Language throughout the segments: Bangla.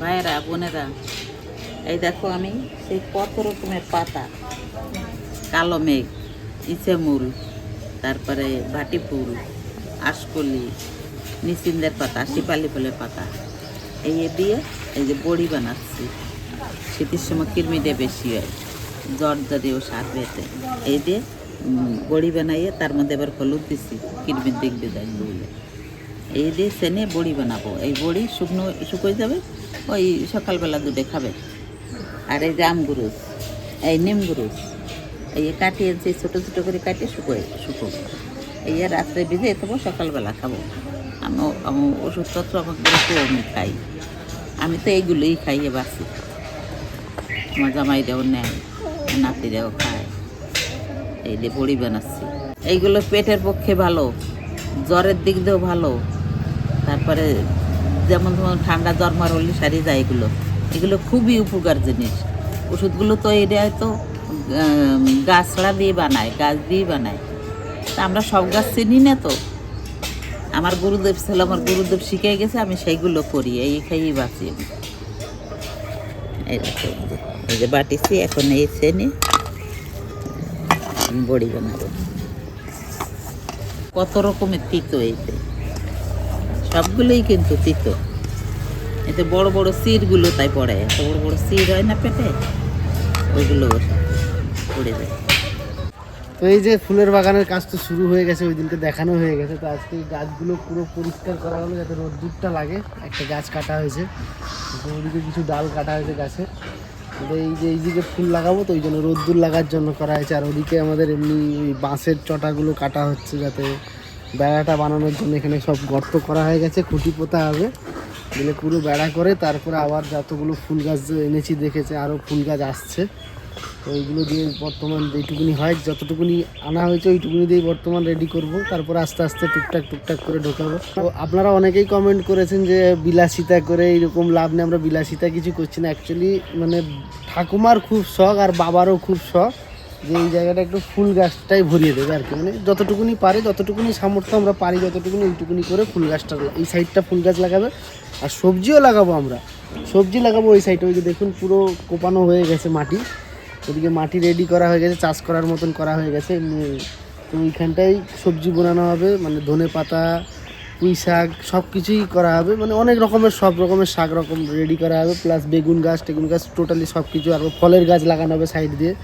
ভাইয়েরা, বোনেরা, এই দেখো আমি সেই কত রকমের পাতা। কালো মেঘ ইচেমুল তারপরে ভাটি ফুল, আশকলি নিচিন্দের পাতা, শিপালি ফুলের পাতা। এই দিয়ে এই যে বড়ি বানাচ্ছি। শীতের সময় কিরমিটে বেশি হয়, জ্বর জ্বরে ও সার বেতে এই দিয়ে বড়ি বানাইয়ে তার মধ্যে এবার হলুদ দিছি, কিরমিট দেখবে বলে। এই দিয়ে সেনে বড়ি বানাবো, এই বড়ি শুকনো, শুকোয় যাবে, ওই সকালবেলা দুটো খাবে। আর এই যে আমগুরুস এই নিম গুরুস এই কাটিয়ে যে ছোটো ছোটো করে কাটিয়ে শুকোয়, শুকোবো। এই রাত্রে ভিজে দেবো সকালবেলা খাব। আমি আমি ওষুধপত্র আমাকে আমি খাই। আমি তো এইগুলোই খাইয়ে বাসি আমার জামাইরাও নেয়, নাতিরাও খায়। এই দিয়ে বড়ি বানাচ্ছি। এইগুলো পেটের পক্ষে ভালো, জ্বরের দিক দিয়েও ভালো। তারপরে যেমন ধরুন ঠান্ডা জ্বর মার হলে সারিয়ে যায় এগুলো এগুলো খুবই উপকার জিনিস। ওষুধগুলো তো এটা আম, গাছড়া দিয়ে বানায় গাছ দিয়ে বানায়। তা আমরা সব গাছ চিনি না তো। আমার গুরুদেব ছিল আমার গুরুদেব শিখে গেছে আমি সেইগুলো করি এই খাইয়ে বাঁচি আমি। এই যে- এই যে বাটিছি এখন এই চেনি বড়ি বানাবো। কত রকমের তিতো এইতে। সবগুলোই কিন্তু তিতো। এতে বড় বড় সিরগুলো তাই পড়ে। এত বড় বড় সির হয় না পেটে? ওইগুলো পড়ে যায়। তো এই যে ফুলের বাগানের কাজ তো শুরু হয়ে গেছে ওই দিনকে দেখানো হয়ে গেছে। তো আজকে এই গাছগুলো পুরো পরিষ্কার করা হলো যাতে রোদ্দুরটা লাগে। একটা গাছ কাটা হয়েছে। ওদিকে কিছু ডাল কাটা হয়েছে গাছে। এই যে এইদিকে ফুল লাগাবো তো, ওই জন্য রোদ্দুর লাগার জন্য করা হয়েছে। আর ওদিকে আমাদের এমনি বাঁশের চটাগুলো কাটা হচ্ছে যাতে বেড়াটা বানানোর জন্য এখানে সব গর্ত করা হয়ে গেছে, খুঁটি পোতা হবে। দিলে পুরো বেড়া করে তারপরে আবার যতগুলো ফুল গাছ এনেছি, দেখেছে আরও ফুল গাছ আসছে। তো ওইগুলো দিয়ে বর্তমান যেটুকুনি হয়, যতটুকুনি আনা হয়েছে ওইটুকুনি দিয়েই বর্তমান রেডি করব। তারপর আস্তে আস্তে টুকটাক টুকটাক করে ঢোকাবো। তো আপনারা অনেকেই কমেন্ট করেছেন যে বিলাসিতা করে এরকম লাভ নেই, আমরা বিলাসিতা কিছু করছি না। অ্যাকচুয়ালি মানে ঠাকুমার খুব শখ আর বাবারও খুব শখ। যে এই জায়গাটা একটু ফুল গাছটাই ভরিয়ে দেবে আর কি। মানে যতটুকুনি পারে, যতটুকুনি সামর্থ্য আমরা পারি, যতটুকুনি ওইটুকুনি করে ফুল গাছটা এই সাইডটা ফুল গাছ লাগাবে। আর সবজিও লাগাবো আমরা। সবজি লাগাবো ওই সাইডে, ওই যে দেখুন পুরো কোপানো হয়ে গেছে মাটি। ওদিকে মাটি রেডি করা হয়ে গেছে, চাষ করার মতন করা হয়ে গেছে। তো ওইখানটাই সবজি বোনানো হবে মানে ধনে পাতা, পুঁই শাক সব কিছুই করা হবে। মানে অনেক রকমের, সব রকমের শাক রকম রেডি করা হবে। প্লাস বেগুন গাছ, টেগুন গাছ টোটালি সব কিছু আর ফলের গাছ লাগানো হবে সাইড দিয়ে।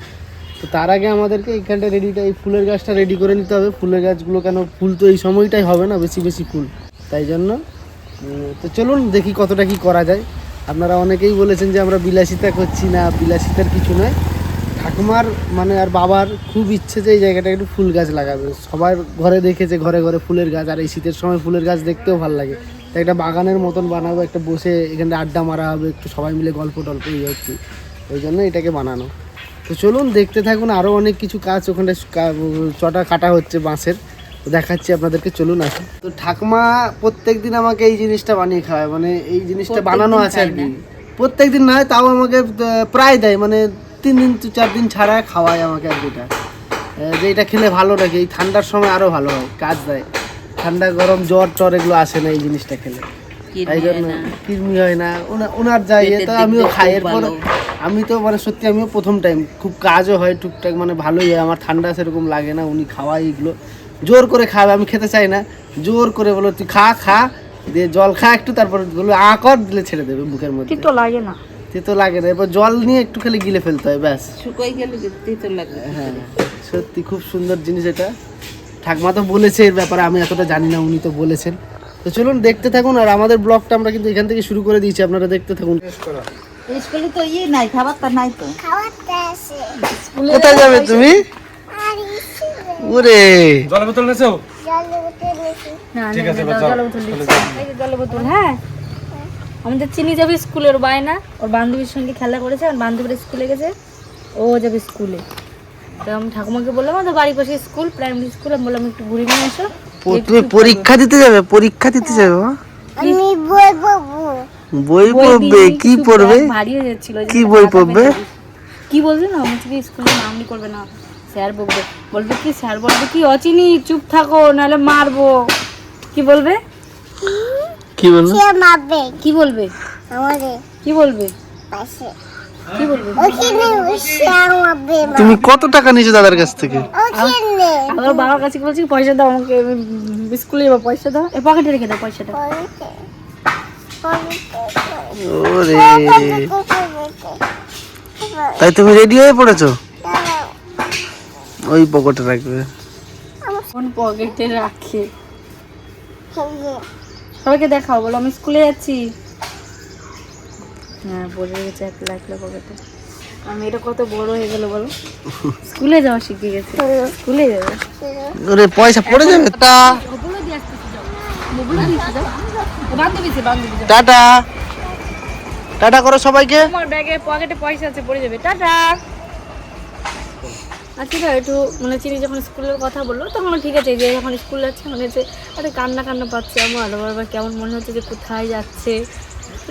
তো তার আগে আমাদেরকে এইখানটা রেডিটা এই ফুলের গাছটা রেডি করে নিতে হবে। ফুলের গাছগুলো কেন ফুল তো এই সময়টাই হবে না, বেশি বেশি ফুল। তাই জন্য তো চলুন দেখি কতটা কি করা যায়। আপনারা অনেকেই বলেছেন যে আমরা বিলাসিতা করছি না, বিলাসিতার কিছু নয়। ঠাকুমার মানে আর বাবার খুব ইচ্ছে যে এই জায়গাটা একটু ফুল গাছ লাগাবে। সবার ঘরে দেখেছে ঘরে ঘরে ফুলের গাছ, আর এই শীতের সময় ফুলের গাছ দেখতেও ভালো লাগে। তাই একটা বাগানের মতন বানাবো, একটা বসে এখানে আড্ডা মারা হবে, একটু সবাই মিলে গল্প টল্প, এই হচ্ছে ওই জন্য এটাকে বানানো। তো চলুন দেখতে থাকুন আরও অনেক কিছু কাজ ওখানে চটা কাটা হচ্ছে বাঁশের। তো দেখাচ্ছি আপনাদেরকে চলুন আসুন তো ঠাকুমা প্রত্যেক দিন আমাকে এই জিনিসটা বানিয়ে খাওয়ায় মানে এই জিনিসটা বানানো আছে আর কি। প্রত্যেক দিন নয় তাও আমাকে প্রায় দেয় মানে তিন দিন চার দিন ছাড়া খাওয়ায় আমাকে আর যেটা যে এটা খেলে ভালো লাগে এই ঠান্ডার সময় আরও ভালো হয় কাজ দেয়। ঠান্ডা গরম জ্বর টর এগুলো আসে না এই জিনিসটা খেলে। তাই জন্য কৃমি হয় না ওনার যাই তো আমিও খাই এরপর। আমি তো মানে সত্যি আমিও প্রথম টাইম খুব কাজও হয় টুকটাক মানে ভালোই হয় আমার ঠান্ডা সেরকম লাগে না উনি খাওয়াই এগুলো। জোর করে খাবে আমি খেতে চাই না। জোর করে বলো তুই খা খা দিয়ে জল খা একটু তারপর বলো আ কর দিলে ছেড়ে দেবে মুখের মধ্যে। তিতো লাগে না। তেতো লাগে না এবার জল নিয়ে একটু খালি গিলে ফেলতে হয় ব্যাস। শুকোয় গেলে তিতো লাগে। হ্যাঁ সত্যি খুব সুন্দর জিনিস এটা। ঠাকমা তো বলেছে এর ব্যাপারে আমি এতটা জানি না উনি তো বলেছেন। তো চলুন দেখতে থাকুন আর আমাদের ব্লগটা আমরা কিন্তু এখান থেকে শুরু করে দিয়েছি আপনারা দেখতে থাকুন। স্কুলে তো ইয়ে নাই খাবার তো। নাই তো কোথায় যাবে তুমি? ওরে। জলের বোতল নেছো না ঠিক না, আছে, না, যাও। বোতল। এই যে জলের বোতল হ্যাঁ? আমাদের চিনি যাবে স্কুলের বায়না। ওর বান্ধবীর সঙ্গে খেলা করেছে আর বান্ধবীরা স্কুলে গেছে। ও যাবে স্কুলে। তো আমি ঠাকুমাকে বললাম আমাদের বাড়ির পাশে স্কুল প্রাইমারি স্কুল আমি বললাম একটু ঘুরে নিয়ে এসো। তুমি পরীক্ষা দিতে যাবে পরীক্ষা দিতে যাবে মা? বই পড়বে? কি পড়বে? ভারী যাচ্ছিল কি বই পড়বে? কি বলছে না আমি কি স্কুলে নামনি করবে না। স্যার বকবে বলবে কি স্যার বলবে কি অচিনি চুপ থাকো নাহলে মারবো। কি বলবে? কি বলব কি বলবে? কি বলবে? কি বলবে? তুমি কত টাকা নিয়েছো দাদার কাছ থেকে? আমার বাবার কাছে বলছি পয়সা দাও আমাকে স্কুলে যাব পয়সা দাও। এ পকেটে রেখে দাও পয়সাটা। ওরে। তাই তুমি রেডি হয়ে পড়েছো? ওই পকেটে রাখবে। কোন পকেটে রাখে? সবাইকে দেখাও বলো আমি স্কুলে যাচ্ছি হ্যাঁ বলে গেছে এক লাখ পকেটে আমি এটা কত বড় হয়ে গেল বলো? স্কুলে যাওয়া শিখে গেছে। স্কুলে যাবে। ওরে পয়সা পড়ে যাবে। টা ওগুলো দিয়ে টাটা। টাটা করো সবাইকে। তোমার ব্যাগে পকেটে পয়সা আছে পড়ে যাবে। টাটা। আচ্ছা না একটু মানে চিনি যখন স্কুলের কথা বলল তখন ঠিক আছে যে যখন স্কুল যাচ্ছে মনে হচ্ছে আরে কান্না কান্না পাচ্ছে আমার বারবার কেমন মনে হচ্ছে যে কোথায় যাচ্ছে।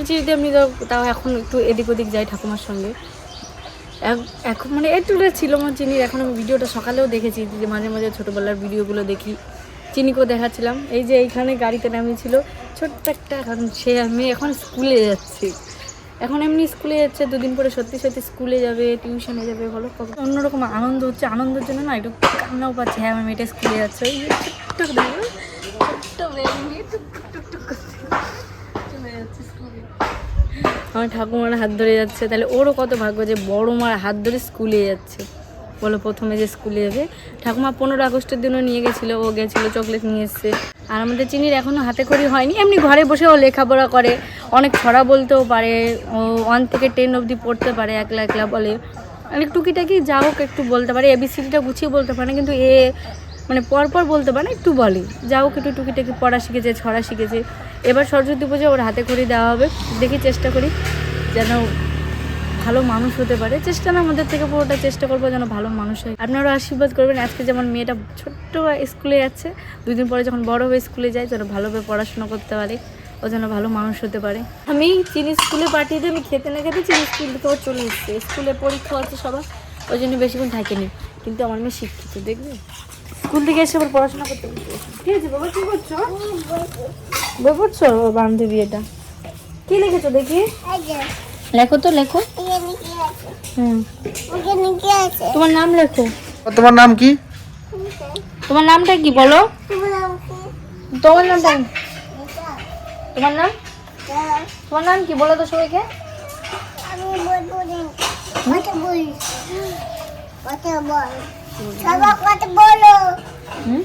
চিনিতে এমনি তো তাও এখন একটু এদিক ওদিক যাই ঠাকুমার সঙ্গে। এখন মানে একটু ছিল আমার চিনির এখন আমি ভিডিওটা সকালেও দেখেছি যে মাঝে মাঝে ছোটোবেলার ভিডিওগুলো দেখি। চিনিকেও দেখাচ্ছিলাম। এই যে এইখানে গাড়িতে নামিয়েছিল ছোট্ট একটা এখন সে, আমি এখন স্কুলে যাচ্ছি। এখন এমনি স্কুলে যাচ্ছে, দুদিন পরে সত্যি সত্যি স্কুলে যাবে টিউশনে যাবে, বলো অন্যরকম আনন্দ হচ্ছে, আনন্দের জন্য না একটু কান্নাও পাচ্ছে হ্যাঁ আমার মেয়েটা স্কুলে যাচ্ছে। ওই ছোট্ট আমার ঠাকুমার হাত ধরে যাচ্ছে, তাহলে ওরও কত ভাগ্য যে বড় মার হাত ধরে স্কুলে যাচ্ছে। বলো প্রথমে যে স্কুলে যাবে। ঠাকুমা পনেরো আগস্টের দিনও নিয়ে গেছিল, ও গেছিল চকলেট নিয়ে এসছে। আর আমাদের চিনির এখনও হাতে খড়ি হয়নি। এমনি ঘরে বসে ও লেখাপড়া করে। অনেক ছড়া বলতেও পারে। ও ওয়ান থেকে টেন অবধি পড়তে পারে, একলা একলা বলে। অনেক টুকিটাকি যা হোক একটু বলতে পারে। এ এবিসিডিটা গুছিয়ে বলতে পারে না, কিন্তু এ মানে পরপর বলতে পারে না, একটু বলে। যা হোক একটু টুকিটাকি পড়া শিখেছে, ছড়া শিখেছে। এবার সরস্বতী পুজো ওর হাতে খড়ি দেওয়া হবে। দেখি চেষ্টা করি যেন ভালো মানুষ হতে পারে, চেষ্টা না আমাদের থেকে পুরোটা চেষ্টা করব যেন ভালো মানুষ হয়। আপনারা আশীর্বাদ করবেন, আজকে যেমন মেয়েটা ছোট্ট স্কুলে যাচ্ছে, দুদিন পরে যখন বড় হয়ে স্কুলে যায়, যেন ভালোভাবে পড়াশোনা করতে পারে, ও যেন ভালো মানুষ হতে পারে। আমি চিনি স্কুলে পাঠিয়ে দিয়ে আমি খেতে না খেতে চিনি স্কুল থেকে চলে এসেছি। স্কুলে পরীক্ষা হচ্ছে সবার, ওই জন্য বেশিক্ষণ থাকেনি, কিন্তু আমার মেয়ে শিক্ষিত, দেখবে? স্কুল থেকে এসে আবার পড়াশোনা করতে। ঠিক আছে। বাবা, কি করছ? বই পড়ছো? বান্ধবী এটা। কি লিখেছো দেখি? লেখো তো লেখো। হুম। তোমার নাম লেখো। তোমার নাম কি? তোমার নামটা কি বলো? তোমার নামটা কি? তোমার নাম? তোমার নাম কি বলো তো সবাইকে? হুম।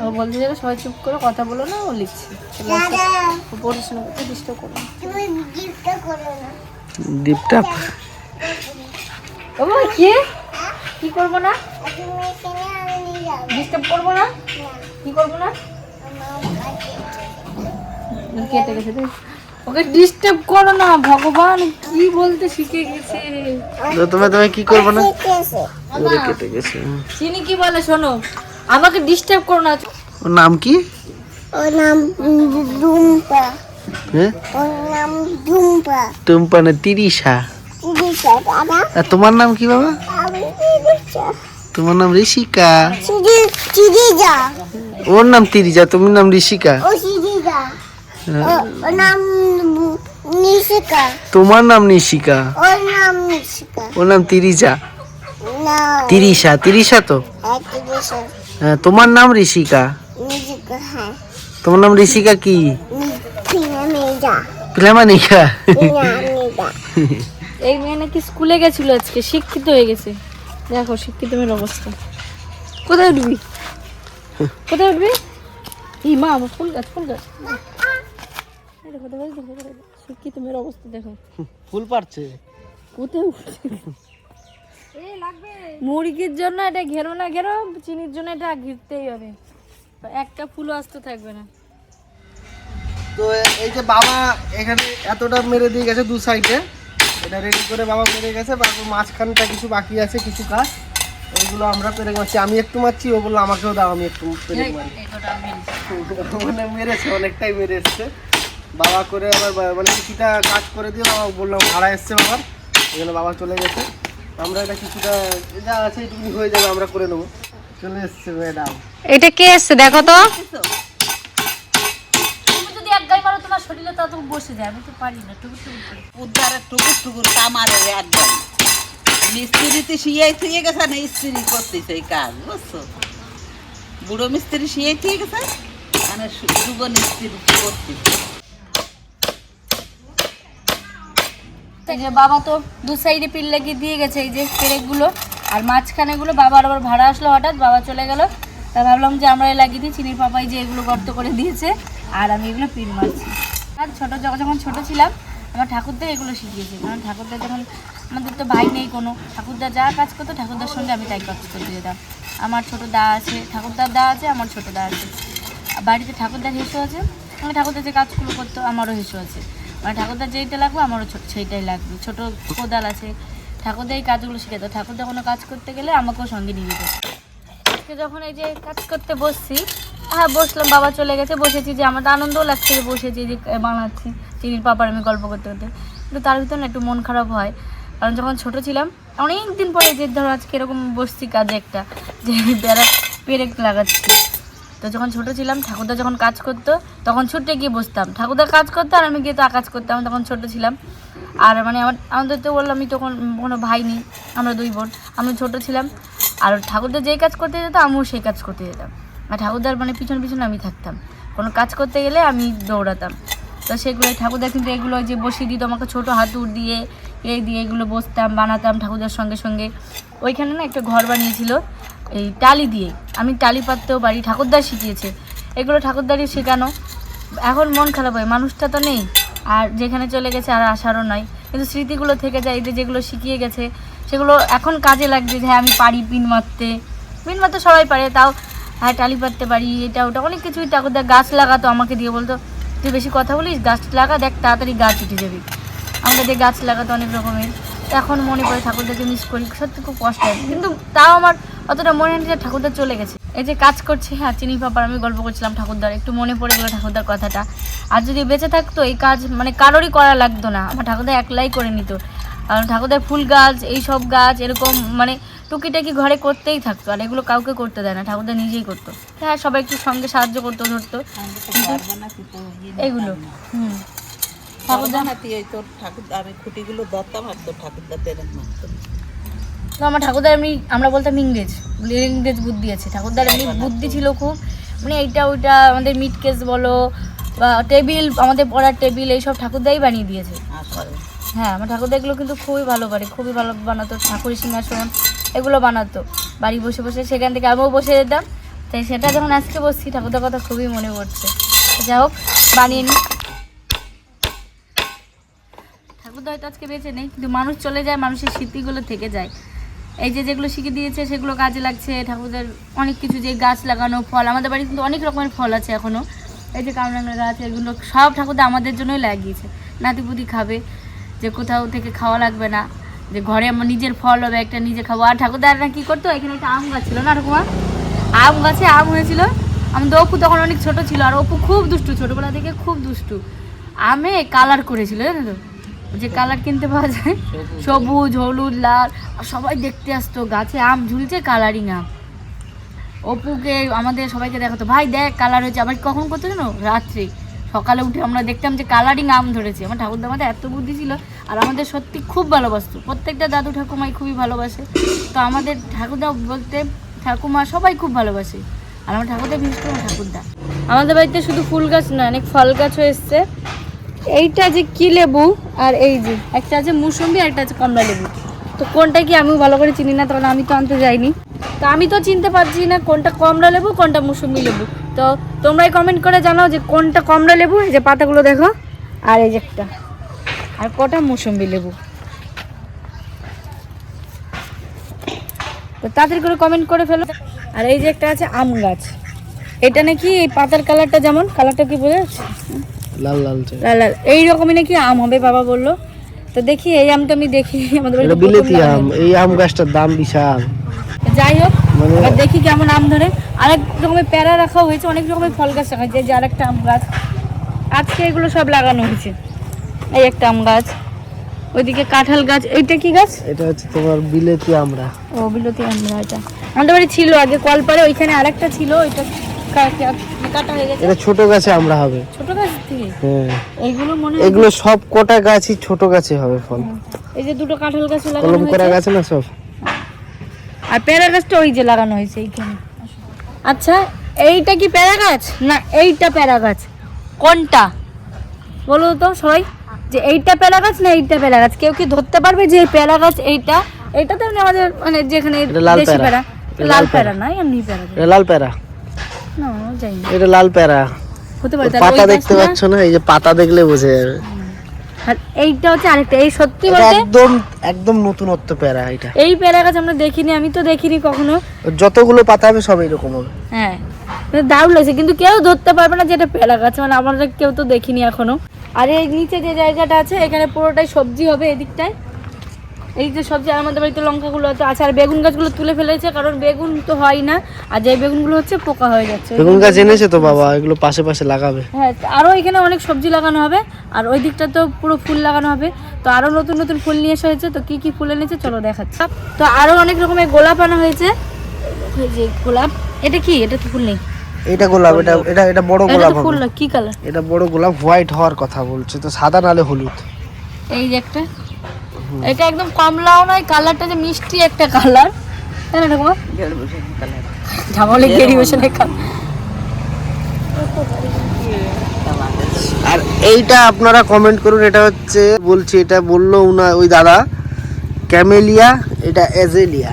ও বলতে যাবে সবাই চুপ করে কথা বলো না ও লিখছে। ও পড়াশোনা করতে ডিস্টার্ব করো ডিপটা ও কি? কি করব না? ডিস্টার্ব করব না? কি করব না? কেটে গেছে দেখ। ওকে ডিস্টার্ব করো না ভগবান কি বলতে শিখে গেছে। তুমি তুমি কি করব না? ওরে কেটে গেছে। চিনি কি বলে শোনো আমাকে ডিস্টার্ব করো না। ওর নাম কি? ওর নাম ডুম্পা হ্যাঁ ওর নাম না তিরিশা। আর তোমার নাম কি বাবা? তোমার নাম ঋষিকা। ওর নাম তিরিজা তোমার নাম ঋষিকা। ও ওর নাম নিশিকা। তোমার নাম নিশিকা? ওর নাম নিশিকা। ওর নাম তিরিজা না। তিরিশা? তিরিশা তো? দিশা হ্যাঁ, তোমার নাম ঋষিকা? হ্যাঁ। তোমার নাম ঋষিকা কি? প্রেমানিকা এই মেয়ে নাকি স্কুলে গেছিল আজকে শিক্ষিত হয়ে গেছে। দেখো শিক্ষিত মেয়ের অবস্থা। কোথায় উঠবি? কোথায় উঠবি? ই মা আমার ফুল গাছ ফুল গাছ। দেখো, দেখো, দেখো, দেখো, দেখো। অবস্থা দেখো। ফুল পারছে। কোথায় উঠছে। মুরগির জন্য এটা ঘেরো না ঘেরো চিনির জন্য এটা ঘিরতেই হবে। একটা ফুলও আসতে থাকবে না। তো এই যে বাবা এখানে এতটা মেরে দিয়ে গেছে দু সাইডে। এটা রেডি করে বাবা মেরে গেছে তারপর মাঝখানটা কিছু বাকি আছে কিছু কাজ। ওইগুলো আমরা পেরে মারছি আমি একটু মারছি ও বলল আমাকেও দাও আমি একটু পেরে মারি। মানে মেরেছে অনেকটাই মেরে এসছে বাবা করে আবার বা- মানে কিছুটা কাজ করে দিয়ে বাবা বললাম ভাড়া এসছে বাবার। এখানে বাবা চলে গেছে। আমরা এটা কিছুটা যা আছে এটুকু হয়ে যাবে আমরা করে নেব। চলে এসছে ম্যাডাম। এটা কে এসছে দেখো তো? তুমি যদি এক তোমার ছড়িলে তো বসে যায়। আমি তো পারি না টুকু টুকু করে। টুকুর টুকুর কামারে একদম মিস্ত্রিতে শিয়াই থুয়ে গেছে না স্ত্রি করতেছে এই কাজ বুঝছ? বুড়ো মিস্ত্রি শিয়াই থুয়ে গেছে মানে যুব মিস্ত্রি করতেছে। বাবা তো দু সাইডে পিল লাগিয়ে দিয়ে গেছে, এই যে পেরেকগুলো। আর মাঝখানেগুলো বাবার আবার ভাড়া আসলো হঠাৎ, বাবা চলে গেল। তা ভাবলাম যে আমরা লাগিয়ে দিই, চিনির পাপাই যে এগুলো গর্ত করে দিয়েছে, আর আমি এগুলো পিন মারছি। আর ছোটো যখন ছোটো ছিলাম, আমার ঠাকুরদা এগুলো শিখিয়েছে, কারণ ঠাকুরদা যখন, আমাদের তো ভাই নেই কোনো, ঠাকুরদা যা কাজ করতো, ঠাকুরদার সঙ্গে আমি তাই কাজ করতে যেতাম। আমার ছোটো দা আছে, ঠাকুরদার দা আছে, আমার ছোটো দা আছে। বাড়িতে ঠাকুরদার হেসো আছে মানে ঠাকুরদা যে কাজগুলো করতো, আমারও হেসো আছে। মানে ঠাকুরদার যেইটা লাগবে, আমারও সেইটাই লাগবে। ছোট কোদাল আছে। ঠাকুরদা এই কাজগুলো শিখে তো ঠাকুরদা কোনো কাজ করতে গেলে আমাকেও সঙ্গে নিয়ে যেত আজকে যখন এই যে কাজ করতে বসছি হ্যাঁ বসলাম, বাবা চলে গেছে, বসেছি যে আমার তো আনন্দও লাগছে বসেছি, যে বানাচ্ছি, চিনির পাপার আমি গল্প করতে করতে। কিন্তু তার ভিতরে একটু মন খারাপ হয়। কারণ যখন ছোট ছিলাম অনেক দিন পরে যে ধরো আজকে এরকম বসছি কাজে একটা, যে বেড়া পেরেক লাগাচ্ছি। তো যখন ছোট ছিলাম, ঠাকুরদা যখন কাজ করতো, তখন ছুটে গিয়ে বসতাম। ঠাকুরদা কাজ করতো আর আমি গিয়ে তো কাজ করতাম তখন ছোট ছিলাম। আর মানে আমার, আমাদের তো বললাম আমি তখন কোনো ভাই নেই, আমরা দুই বোন। আমি ছোট ছিলাম, আর ঠাকুরদা যেই কাজ করতে যেত, আমিও সেই কাজ করতে যেতাম। আর ঠাকুরদার মানে পিছন পিছনে আমি থাকতাম। কোনো কাজ করতে গেলে আমি দৌড়াতাম। তো সেগুলো ঠাকুরদা কিন্তু এগুলো যে বসিয়ে দিত, আমাকে ছোটো হাতুড় দিয়ে, এই দিয়ে এগুলো বসতাম, বানাতাম ঠাকুরদার সঙ্গে সঙ্গে। ওইখানে না একটা ঘর বানিয়েছিল এই টালি দিয়ে। আমি টালি পাততেও পারি ঠাকুরদার শিখিয়েছে। এগুলো ঠাকুরদারই শেখানো। এখন মন খারাপ হয়, মানুষটা তো নেই। আর যেখানে চলে গেছে আর আসারও নাই। কিন্তু স্মৃতিগুলো থেকে যায় যে যেগুলো শিখিয়ে গেছে, সেগুলো এখন কাজে লাগছে যে হ্যাঁ আমি পারি পিন মারতে। পিন মারতে সবাই পারে, তাও হ্যাঁ টালি পাততে পারি, এটা, ওটা। অনেক কিছুই ঠাকুরদার গাছ লাগাতো আমাকে দিয়ে বলতো, তুই বেশি কথা বলিস, গাছ লাগা, দেখ, তাড়াতাড়ি গাছ উঠে যাবি। আমরা যে গাছ লাগাতো অনেক রকমের। এখন মনে পড়ে ঠাকুরদাকে মিস করি। সত্যি খুব কষ্ট হয়। কিন্তু তাও আমার অতটা মনে হয় যে ঠাকুরদা চলে গেছে। এই যে কাজ করছি হ্যাঁ চিনি পাপার আমি গল্প করছিলাম ঠাকুরদার। একটু মনে পড়ে গেলো ঠাকুরদার কথাটা। আর যদি বেঁচে থাকতো এই কাজ মানে কারোরই করা লাগতো না। আমার ঠাকুরদা একলাই করে নিত। কারণ ঠাকুরদার ফুল গাছ এই সব গাছ এরকম মানে টুকিটাকি ঘরে করতেই থাকতো। আর এগুলো কাউকে করতে দেয় না। ঠাকুরদা নিজেই করতো। হ্যাঁ সবাই একটু সঙ্গে সাহায্য করতো ধরতো। এগুলো হুম। ঠাকুরদা? বানাতি ওই তোর ঠাকুর আমি খুঁটিগুলো ধরতাম আর তোর ঠাকুরদা পেরেক মারতো তো আমার ঠাকুরদার এমনি আমরা বলতাম ইংরেজ। ইংরেজ বুদ্ধি আছে। ঠাকুরদার এমনি বুদ্ধি ছিল খুব। মানে এইটা ওইটা আমাদের মিট কেস বলো বা টেবিল আমাদের পড়ার টেবিল এইসব ঠাকুরদাই বানিয়ে দিয়েছে। আসলে হ্যাঁ আমার ঠাকুরদা এগুলো কিন্তু খুবই ভালো পারে খুবই ভালো বানাতো। ঠাকুর সিংহাসন এগুলো বানাতো। বাড়ি বসে বসে সেখান থেকে আমিও বসে যেতাম। তাই সেটা যখন আজকে বসছি ঠাকুরদার কথা খুবই মনে পড়ছে। যাই হোক বানিয়ে নিই ঠাকুরদা হয়তো আজকে বেঁচে নেই, কিন্তু মানুষ চলে যায়, মানুষের স্মৃতিগুলো থেকে যায়। এই যে যেগুলো শিখে দিয়েছে, সেগুলো কাজে লাগছে, ঠাকুরদের অনেক কিছু যে গাছ লাগানো, ফল, আমাদের বাড়ি কিন্তু অনেক রকমের ফল আছে এখনও এই যে কামরাঙ্গা গাছ, এগুলো সব ঠাকুরদা আমাদের জন্যই লাগিয়েছে। নাতিপুতি খাবে, যে কোথাও থেকে খাওয়া লাগবে না, যে ঘরে আমার নিজের ফল হবে, একটা নিজে খাব। আর ঠাকুরদারা কী করতো? এখানে একটা আম গাছ ছিল না, ঠাকুমা? আম গাছে আম হয়েছিল। আমাদের অপু তখন অনেক ছোট ছিল, আর অপু খুব দুষ্টু, ছোটবেলা থেকে খুব দুষ্টু। আমে কালার করেছিল, জানো তো? যে কালার কিনতে পাওয়া যায়? সবুজ। হলুদ লাল। আর সবাই দেখতে আসতো গাছে আম ঝুলছে কালারিং আম। অপুকে আমাদের সবাইকে দেখাতো ভাই দেখ কালার হয়েছে। আবার কখন করতো জানো? রাত্রে। সকালে উঠে আমরা দেখতাম যে কালারিং আম ধরেছে। আমার ঠাকুরদা আমাদের এত বুদ্ধি ছিল। আর আমাদের সত্যি খুব ভালোবাসতো। প্রত্যেকটা দাদু ঠাকুমাই খুবই ভালোবাসে। তো আমাদের ঠাকুরদা বলতে ঠাকুমা সবাই খুব ভালোবাসে। আর আমার ঠাকুরদা বিশেষ করে আমার ঠাকুরদা। আমাদের বাড়িতে শুধু ফুল গাছ নয় অনেক ফল গাছও এসছে। এইটা যে কি লেবু? আর এই যে, একটা আছে মুসম্বি আর একটা আছে কমলা লেবু। তো কোনটা কি আমিও ভালো করে চিনি না তখন আমি তো আনতে যাইনি। তো আমি তো চিনতে পারছি না কোনটা কমলা লেবু, কোনটা মুসম্বি লেবু। তো তোমরাই কমেন্ট করে জানাও যে কোনটা কমলা লেবু, এই যে পাতাগুলো দেখো, আর এই যে একটা। আর কটা মুসম্বি লেবু। তো তাড়াতাড়ি করে কমেন্ট করে ফেলো। আর এই যে একটা আছে আম গাছ। এটা নাকি এই পাতার কালারটা যেমন কালারটা কি বোঝা যাচ্ছে? লাল লাল লাল লাল। এই রকমই নাকি আম হবে বাবা বলল। তো দেখি এই আমটা আমি দেখি আমাদের বাড়িতে বিলেতি আম এই আম গাছটার দাম বিশাল। যাই হোক মানে- এবার দেখি কেমন আম ধরে। আরেক রকমের প্যারা রাখা হয়েছে অনেক রকমের ফল গাছ রাখা হয়েছে। যে আরেকটা আম গাছ। আজকে এগুলো সব লাগানো হয়েছে। এই একটা আম গাছ। ওইদিকে কাঁঠাল গাছ। এইটা কি গাছ? এটা হচ্ছে তোমার বিলেতি আমরা। ও বিলতি আমরা এটা। আমাদের বাড়ি ছিল আগে কলপারে ওইখানে আরেকটা ছিল। ওইটা কাটা হয়ে গেছে। এটা ছোট গাছে আমরা হবে। ছোট থেকে? হ্যাঁ। এইগুলো মনে এগুলো সব কটা গাছই ছোট গাছে হবে ফল। এই যে দুটো কাঁঠাল গাছ লাগানো কলম করা গাছ না সব? আর পেয়ারা গাছটা ওই যে লাগানো হয়েছে এইখানে। আচ্ছা এইটা কি পেয়ারা গাছ? না এইটা পেয়ারা গাছ। কোনটা? বলো তো সবাই যে এইটা পেয়ারা গাছ না এইটা পেয়ারা গাছ? কেউ কি ধরতে পারবে যে এই পেয়ারা গাছ এইটা? এইটা তো এমনি আমাদের মানে যেখানে দেশি পেয়ারা। লাল পেয়ারা না এমনি পেয়ারা। লাল প্যারা। না যাই এটা লাল প্যারা। হতে পারে পাতা দেখতে পাচ্ছ না? এই যে পাতা দেখলে বোঝা। যাবে আর এইটা হচ্ছে আরেকটা এই সত্যি বলতে একদম একদম নতুনত্ব প্যারা এটা। এই পেয়ারা গাছ আমরা দেখিনি আমি তো দেখিনি কখনো। যতগুলো পাতা হবে সব এরকম হবে। হ্যাঁ কিন্তু দারুণ লাগছে কিন্তু কেউ ধরতে পারবে না যে এটা পেয়ারা গাছ মানে আমরা কেউ তো দেখিনি এখনও। আর এই নিচে যে জায়গাটা আছে এখানে পুরোটাই সবজি হবে এদিকটায়। এই যে সবজি আমাদের বাড়িতে লঙ্কাগুলো তো আছে আর বেগুন গাছগুলো তুলে ফেলেছে কারণ বেগুন তো হয় না আর যে বেগুনগুলো হচ্ছে পোকা হয়ে যাচ্ছে। বেগুন গাছ এনেছে তো বাবা এগুলো পাশে পাশে লাগাবে। হ্যাঁ আরও এখানে অনেক সবজি লাগানো হবে আর ওই দিকটা তো পুরো ফুল লাগানো হবে। তো আরও নতুন নতুন ফুল নিয়ে আসা হয়েছে তো কি কি ফুল এনেছে চলো দেখাচ্ছি। তো আরও অনেক রকমের গোলাপ আনা হয়েছে। এই যে গোলাপ এটা কি? এটা তো ফুল নেই। এটা গোলাপ এটা এটা এটা বড় গোলাপ ফুল না কি কালার? এটা বড় গোলাপ হোয়াইট হওয়ার কথা বলছে তো সাদা নালে হলুদ? এই যে একটা। এটা একদম কমলাও নয় কালারটা যে মিষ্টি একটা কালার তাই না ঠাকুমা ঝামলে গেরি বসে আর এইটা আপনারা কমেন্ট করুন এটা হচ্ছে বলছি এটা বলল উনা ওই দাদা ক্যামেলিয়া এটা এজেলিয়া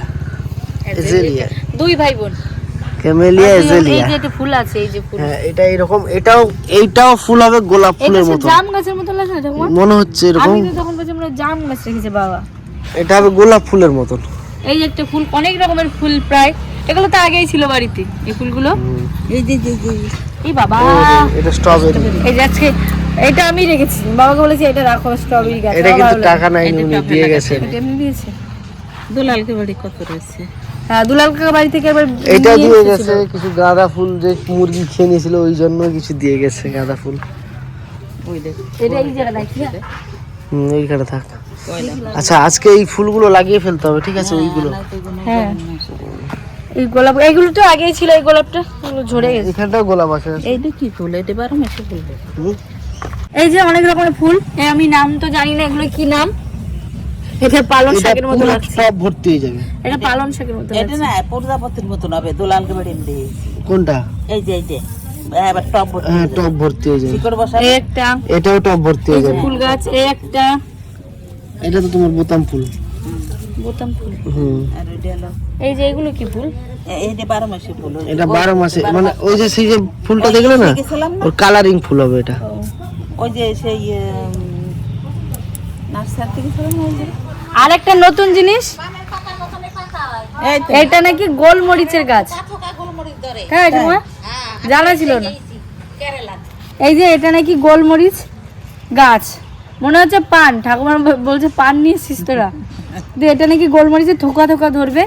এজেলিয়া দুই ভাই বোন। ক্যামেলিয়া এজেলিয়া এই যে একটা ফুল আছে এই যে ফুল। হ্যাঁ এটা এরকম এটাও এইটাও ফুল হবে গোলাপ ফুলের মতো। জাম গাছের মতো লাগে না মনে হচ্ছে এরকম। আমি তো তখন আমরা জাম গাছ রেখেছে বাবা। এটা হবে গোলাপ ফুলের মতন। এই যে একটা ফুল অনেক রকমের ফুল প্রায়। এগুলো তো আগেই ছিল বাড়িতে এই ফুলগুলো। এই যে যে যে এই বাবা। এটা স্ট্রবেরি এই যে আজকে এটা আমি রেখেছি। বাবাকে বলেছি এটা রাখো স্ট্রবেরি গাছ এটা কিন্তু টাকা নাই উনি দিয়ে গেছেন। এটা এমনি দিয়েছে। দুলালকে বাড়ি কত রয়েছে? হ্যাঁ দুলাল কাকা বাড়ি থেকে এটা নিয়ে দিয়ে গেছে কিছু গাঁদা ফুল যে মুরগি খেয়ে নিয়েছিল ওই জন্য কিছু দিয়ে গেছে গাঁদা ফুল। ওই দেখ। এটা এই জায়গাটা কি হুম এইখানে থাক। আচ্ছা আজকে এই ফুলগুলো লাগিয়ে ফেলতে হবে ঠিক আছে? ওইগুলো হ্যাঁ। এই গোলাপ এইগুলো তো আগেই ছিল এই গোলাপটা ঝরে গেছে। এখানটাও গোলাপ আছে। এইটা কি ফুল? এটা বারো মাসে ফুল এই যে অনেক রকমের ফুল। আমি নাম তো জানি না এগুলো কি নাম। এটা পালন শাকের মতো লাগছে। সব ভর্তি হয়ে যাবে। এটা পালন শাকের মতো এটা না প্রজাপতির মতন হবে দুলালকে বাড়ি কোনটা? এই যে এই যে। হ্যাঁ হয়ে। টপ ভর্তি হয়ে এই একটা। এটাও টপ ভর্তি হয়ে যে যাবে। ফুল গাছ একটা। এটা তো তোমার বোতাম ফুল। বোতাম ফুল। হুম। আর এই যে এগুলো কি ফুল? এইটা বারো মাসে ফুল এটা বারো মাসে মানে ওই যে সেই যে ফুলটা দেখলে না? ওর কালারিং ফুল হবে এটা। ওই যে সেই নার্সারি থেকে গেছিলাম না ওই যে আর একটা নতুন জিনিস এটা নাকি গোলমরিচের গাছ। হ্যাঁ জানা ছিল না। এই যে এটা নাকি গোলমরিচ গাছ। মনে হচ্ছে পান। ঠাকুমা বলছে পান নিয়ে এসছিস তোরা। দিয়ে এটা নাকি গোলমরিচে থোকা থোকা ধরবে।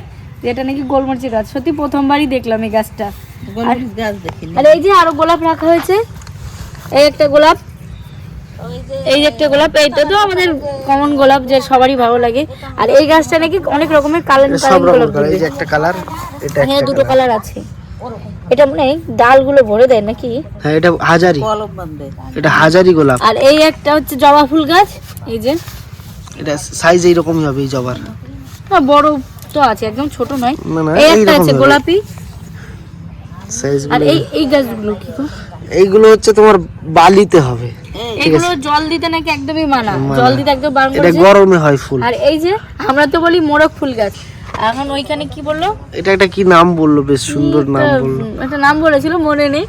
এটা নাকি গোলমরিচের গাছ। সত্যি প্রথমবারই দেখলাম এই গাছটা। গোলমরিচ গাছ দেখিনি। আর এই যে আরও গোলাপ রাখা হয়েছে। এই একটা গোলাপ। এই যে একটা গোলাপ। এইটা তো আমাদের কমন গোলাপ যে সবারই ভালো লাগে। আর এই গাছটা নাকি অনেক রকমের কালার সব কালার রকম গোলাপ কালার। এই যে একটা কালার এটা এখানে একটা দুটো কালার। কালার আছে। এটা মনে হয় ডালগুলো ভরে দেয় নাকি? হ্যাঁ এটা হাজারি। এটা হাজারি গোলাপ। আর এই একটা হচ্ছে জবা ফুল গাছ এই যে। এটা সাইজ এইরকমই হবে এই জবার। না বড় তো আছে একদম ছোট নয়। না, না, এই একটা আছে গোলাপি। সাইজ আর এই এই গাছগুলো কি? এইগুলো হচ্ছে তোমার বালিতে হবে। এগুলো জল দিতে নাকি একদমই মানা? জল দিতে একদম বারণ এটা গরমে হয় ফুল। আর এই যে আমরা তো বলি মোরগ ফুল গাছ। এখন ওইখানে কি বলল? এটা একটা কি নাম বলল? বেশ সুন্দর নাম একটা- বলল একটা নাম বলেছিল মনে নেই।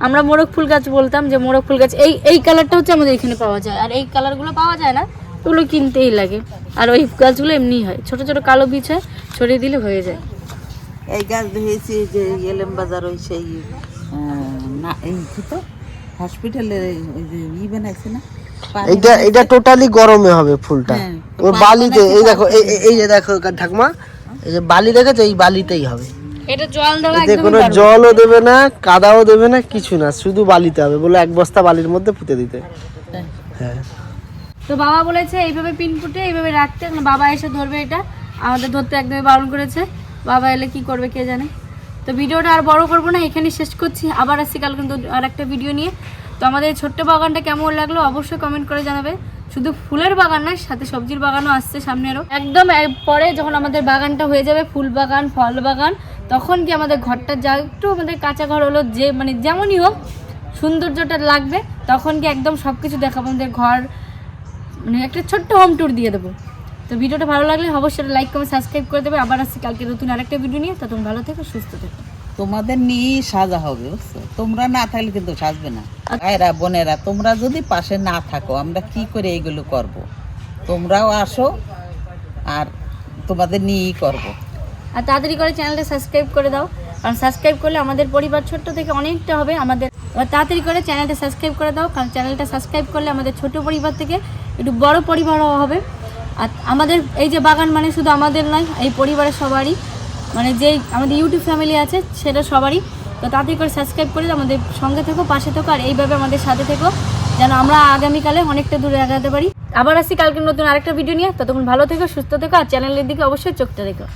আমরা মোরগ ফুল গাছ বলতাম যে মোরগ ফুল গাছ। এই এই কালারটা হচ্ছে আমাদের এখানে পাওয়া যায়। আর এই কালারগুলো পাওয়া যায় না ওগুলো কিনতেই লাগে। আর ওই গাছগুলো এমনিই হয়। ছোট ছোট কালো বীজ হয় ছড়িয়ে দিলে হয়ে যায়। এই গাছ দেখেছি যে এলেম বাজার ওই সেই না এই কি তো? হসপিটালের ওই যে ই বানাইছে না? এইটা এটা টোটালি গরমে হবে ফুলটা। হ্যাঁ, পানি বালিতে এই দেখো এই যে দেখো ঠাকমা এই যে বালি দেখেছ? এই বালিতেই হবে। এটা জল দেওয়া এতে একদম কোনো জলও দেবে না কাদাও দেবে না কিছু না শুধু বালিতে হবে বলে এক বস্তা বালির মধ্যে পুঁতে দিতে। হ্যাঁ। তো বাবা বলেছে এইভাবে পিন পিনপুটে এইভাবে রাখতে। বাবা এসে ধরবে এটা। আমাদের ধরতে একদমই বারণ করেছে। বাবা এলে কি করবে কে জানে? তো ভিডিওটা আর বড় করব না এখানে শেষ করছি। আবার আসছি কাল কিন্তু আর একটা ভিডিও নিয়ে। তো আমাদের এই ছোট্ট বাগানটা কেমন লাগল অবশ্যই কমেন্ট করে জানাবে। শুধু ফুলের বাগান নয়, সাথে সবজির বাগানও আসছে সামনে আরও একদম পরে যখন আমাদের বাগানটা হয়ে যাবে, ফুল বাগান, ফল বাগান, তখন কি আমাদের ঘরটা যা একটু আমাদের কাঁচা ঘর হলো, যে মানে যেমনই হোক, সৌন্দর্যটা লাগবে, তখন কি একদম সব কিছু দেখাবো, আমাদের ঘর মানে একটা ছোট্ট হোম ট্যুর দিয়ে দেবো। তো ভিডিওটা ভালো লাগলে অবশ্যই লাইক কমেন্ট সাবস্ক্রাইব করে দেবে। আবার আসছি কালকে নতুন আরেকটা ভিডিও নিয়ে। তখন ভালো থেকো, সুস্থ থেকো। তোমাদের নিয়েই সাজা হবে, বুঝছ তোমরা না থাকলে কিন্তু সাজবে না ভাইরা বোনেরা, তোমরা যদি পাশে না থাকো, আমরা কি করে এইগুলো করব। তোমরাও আসো আর তোমাদের নিয়েই করব। আর তাড়াতাড়ি করে চ্যানেলটা সাবস্ক্রাইব করে দাও, কারণ সাবস্ক্রাইব করলে আমাদের পরিবার ছোট্ট থেকে অনেকটা হবে, আমাদের তাড়াতাড়ি করে চ্যানেলটা সাবস্ক্রাইব করে দাও, কারণ চ্যানেলটা সাবস্ক্রাইব করলে আমাদের ছোট পরিবার থেকে একটু বড় পরিবারও হবে আর আমাদের, এই যে বাগান মানে শুধু আমাদের নয়, এই পরিবারের সবারই মানে যেই আমাদের ইউটিউব ফ্যামিলি আছে, সেটা সবারই। তো তাড়াতাড়ি করে সাবস্ক্রাইব করে আমাদের সঙ্গে থেকো, পাশে থেকো, আর এইভাবে আমাদের সাথে থেকো, যেন আমরা আগামীকালে অনেকটা দূরে আগাতে পারি। আবার আসি কালকে নতুন আরেকটা ভিডিও নিয়ে। ততক্ষণ ভালো থেকো, সুস্থ থেকো, আর চ্যানেলের দিকে অবশ্যই চোখটা রেখো।